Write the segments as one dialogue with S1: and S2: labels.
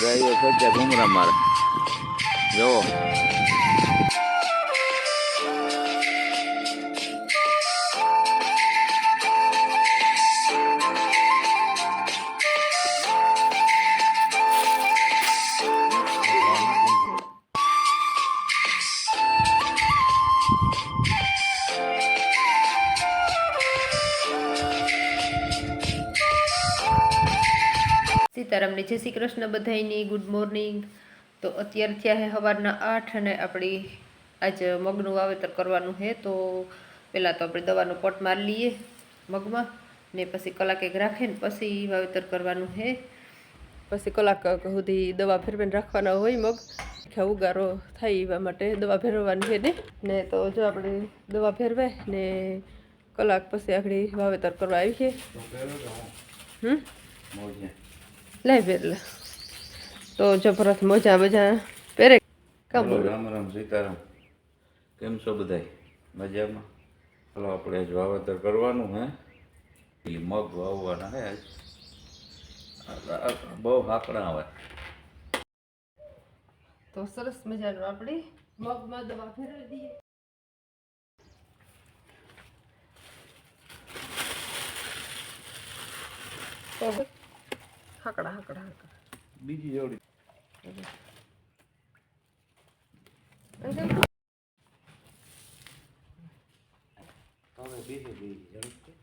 S1: ગાયો ફરતા ઘૂમરા મારે જોવો
S2: સીતારામને જય શ્રી કૃષ્ણ બધાયની ગુડ મોર્નિંગ તો અત્યારે થયા છે સવારના આઠ અને આપણી આજ મગનું વાવેતર કરવાનું છે. તો પહેલાં તો આપણે દવાનો પોટ મારી લઈએ મગમાં ને પછી કલાક એક રાખે ને પછી વાવેતર કરવાનું છે. પછી કલાક સુધી દવા ફેરવીને રાખવાના હોય મગ. કે ઉગારો થાય એવા માટે દવા ફેરવવાની છે ને. ને તો જો આપણે દવા ફેરવે ને કલાક પછી આપણે વાવેતર કરવા આવી છે. હમ? લાઈ એટલે તો જબરત મજા મજા પહેરે. કામ
S1: રામ રામ સીતારામ. કેમ છો બધાય? મજામાં? ચાલો આપણે આજ વાવેતર કરવાનું હે. એ મગ વાવવાના હે બહુ હાકડા આવે.
S2: તો સરસ મજાનું આપણે મગમાં દવા ફેરવી દઈએ. તો હાકડા હાકડા હાકડા
S1: બીજી જોડી. હવે બીજી બીજી જોડી.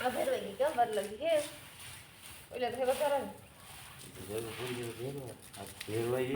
S2: આ ફેરવાઈ ગઈ કેમ વાર લાગી હે એટલે તો વધારે ને.
S1: જરૂર પડી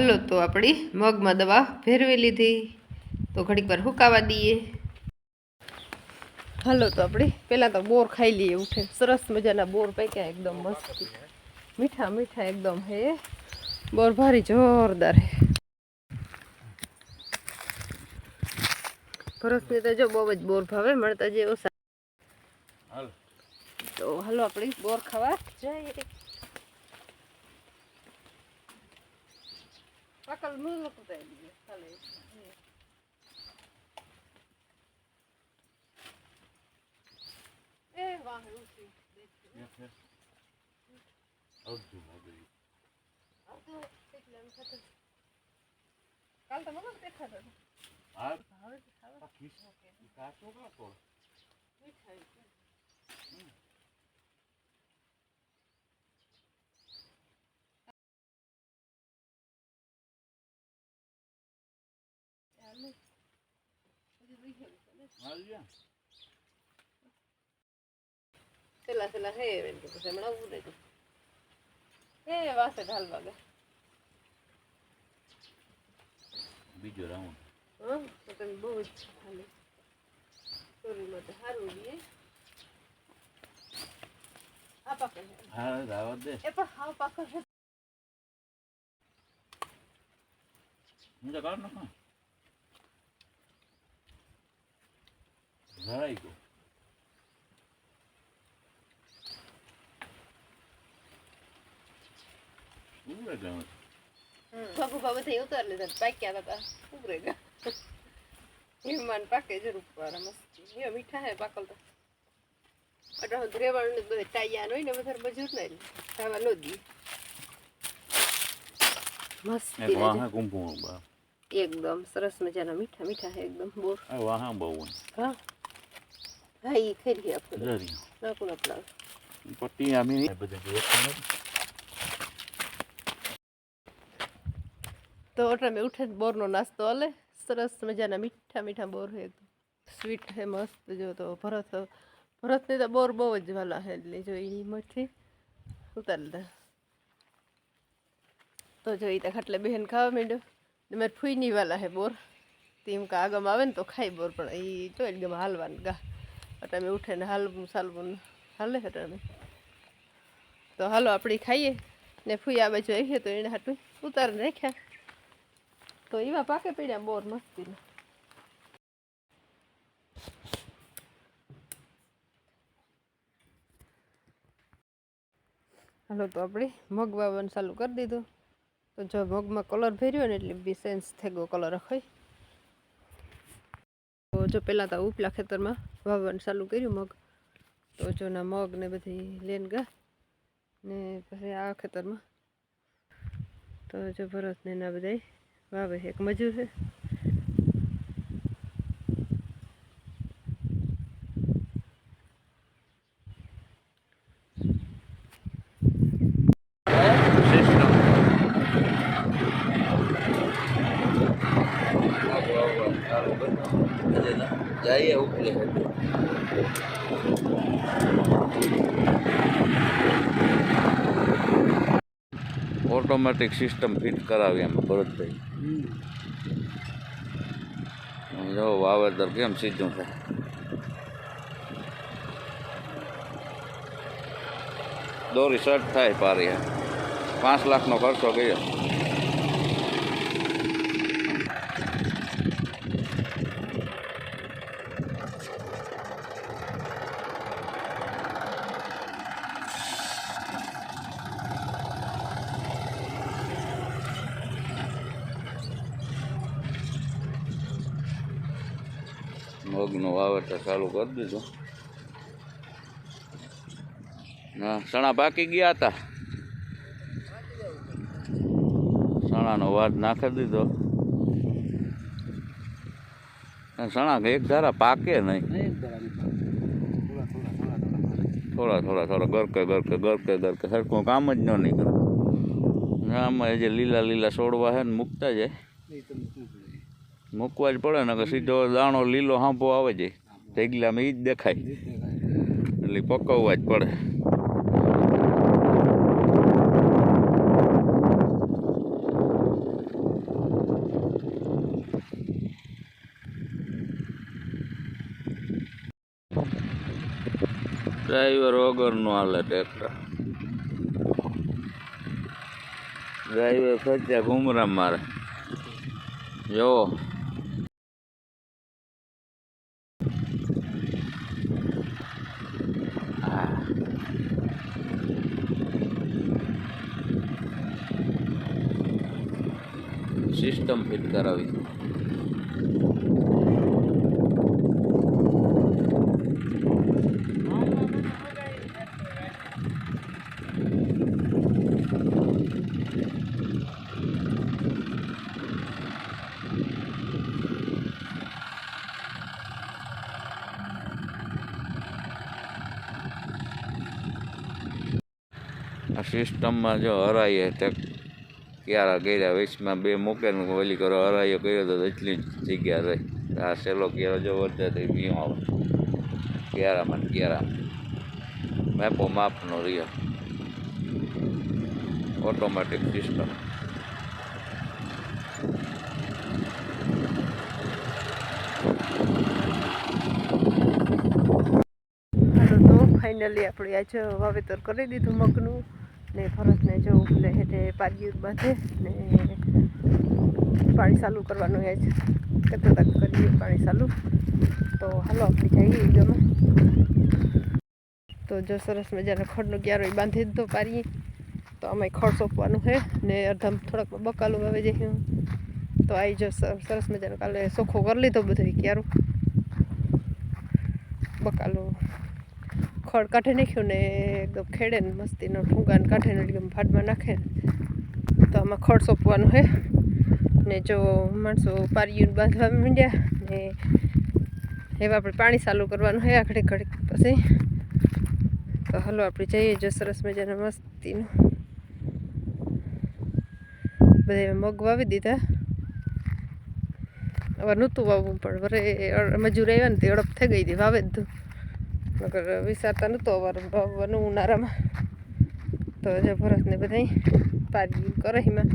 S2: હાલો તો આપણી મગમાં દવા ફેરવી લીધી. તો ઘડીક વાર હુકાવા દઈએ. હાલો તો આપણે પહેલાં તો બોર ખાઈ લઈએ ઉઠે. સરસ મજાના બોર પૈક્યા એકદમ મસ્ત. મીઠા મીઠા એકદમ હે. બોર ભારી જોરદાર હે. ભરસને તો જો બહુ જ બોર ભાવે મળતા જે ઓછા.
S1: હાલ.
S2: તો હાલો આપણે બોર ખાવા જઈએ. પાકલ મૂળ કુતાઈ દીએ ચાલે એ વાહ ઉસી
S1: અડધું મગરી
S2: કાલ તો મગર દેખાતો હતો.
S1: આ
S2: ભાવે છે ખાવા
S1: કાચો કાચો
S2: મીઠાઈ છે. ચાલે. હજી હે એમ કે પછી હમણાં આવું નહીં હે વાસે ઢાલ વાગે
S1: બીજો રાઉન્ડ
S2: હા તો તમે બહુ જ ખાલી શરીરમાં તો સારું રહીએ આ પાકે
S1: હા રાવત દે
S2: એ પણ હા પાકો છે
S1: હું તો કાઢ નાખો ધરાઈ ગયો ઉભરે જાઉં.
S2: બાબુ બાબુ થઈ ઉતાર લીધા પાક્યા હતા ઉભરે ગયા મહેમાન પાકે જરૂર પર મસ્તી એ મીઠા હે પાકલ તો અટા હું ને બધે ટાયા હોય ને વધારે મજૂર નહીં ખાવા નો દી મસ્તી.
S1: બા.
S2: એકદમ સરસ મજાના મીઠા મીઠા હે એકદમ બોર
S1: વાહ બહુ
S2: હા ના
S1: પટ્ટી આમી નહીં. બધે જોઈતું નથી.
S2: તો અમે મેં ઉઠે બોરનો નાસ્તો હાલે. સરસ મજાના મીઠા મીઠા બોર હે. સ્વીટ હે મસ્ત. જો તો ભરત ભરતને તો બોર બહુ જ વાલા હે. એટલે જો એ મઠી ઉતારી દે તો જો એ ખાટલે બહેન ખાવા માંડ્યો. મેં ફૂઈની વાલા હે બોર. તેમ કે આગમ આવે ને તો ખાઈ બોર પણ એ તો એકદમ હાલવાનું ગા. અટામે ઉઠે ને હાલવું, સાલવું હાલે અટામે તો હાલો, આપણે ખાઈએ ને ફૂઈ આ બાજુ આવીએ તો એને હાટું ઉતારીને રાખ્યા તો એવા પાકે પડ્યા બોર મસ્તી હાલો, તો આપણે મગ વાવવાનું ચાલુ કરી દીધું. તો જો મગમાં કલર ભેર્યો ને એટલે બી સેન્સ થઈ ગયો કલર રખાય તો જો પહેલાં તો ઉપલા ખેતરમાં વાવવાનું ચાલુ કર્યું મગ. તો જોના મગ ને બધી લેન ગયા ને પછી આ ખેતરમાં. તો જો ભરત ને એના બધા વાવે. એક મજૂર છે
S1: જઈએ ઉપલે ઓટોમેટિક સિસ્ટમ ફિટ કરાવી એમ ભરતભાઈ. જો વાવેતર કેમ સીધું છે દોરી સટ થાય પારી પાંચ લાખનો ખર્ચો કર્યો. મગનું વાવેતર ચાલુ કરી દીધું. હા ચણા પાકી ગયા હતા. ચણાનો વાદ નાખી દીધો. ચણા એક ધારા પાકે નહીં. થોડા થોડા થોડા ગરકે ગરકે ગરકે ગરકે. સરખું કામ જ ન નીકળે. આમાં જે લીલા લીલા છોડવા છે ને મૂકતા જાય. મૂકવા જ પડે ને કે સીધો દાણો લીલો હાંભો આવે જાય ઢેગલામાં એ જ દેખાય. એટલે પકવવા જ પડે. ડ્રાઈવર વગરનો હાલે ટ્રેક્ટર ડ્રાઈવર ખર્ચા ઘુમરા મારે. જોવો હા. સિસ્ટમ ફિટ કરાવી આ સિસ્ટમમાં જો હરાઈએ તે ક્યારા કર્યા વચમાં બે મૂકે ને ઓલી કરો, હરાયો કર્યો તો એટલી જ જગ્યા રહી. આ સેલો ક્યારો જો વધે તો ભીમ આવે. ક્યારામાં ક્યારામાં મેપો માપનો રહ્યો. ઓટોમેટિક સિસ્ટમ
S2: ફાઇનલી આપણે આજે વાવેતર કરી દીધું મગનું. ને ભરતને જો એટલે હેઠે પારિયું બાંધે ને પાણી ચાલુ કરવાનું આજ કતો તક કરીએ, પાણી ચાલુ. તો હાલો આપણે જઈએ ગમે તો જો સરસ મજાનો ખડનો ક્યારો બાંધી દીધો પારીએ તો અમે ખડ સોંપવાનું છે ને અડધામ થોડાક બકાલું આવે છે તો આવી જો સરસ મજાનો કાલે સોખો કરી લીધો બધો ક્યારું. બકાલું. ખડ કાઢી નાખ્યું ને એકદમ ખેડે ને મસ્તીનો ઠુંગાને કાઢે ને એકદમ ભાડમાં નાખે તો આમાં ખડ સોંપવાનું છે ને જો માણસો પારિયું બાંધવા માંડ્યા ને એવા આપણે પાણી ચાલુ કરવાનું છે આખડે ઘડીક પછી. તો હાલો આપણે જઈએ જો સરસ મજાના મસ્તીનું. બધા મગ વાવી દીધા. હવે નહોતું વાવવું પણ વરે મજૂર આવ્યા ને તે અડપ થઈ ગઈ હતી વાવે તું નકર વિચારતા નહોતો અવાર વાવવાનું ઉનાળામાં તો જે ભરતને બધા પાડી કરે એમાં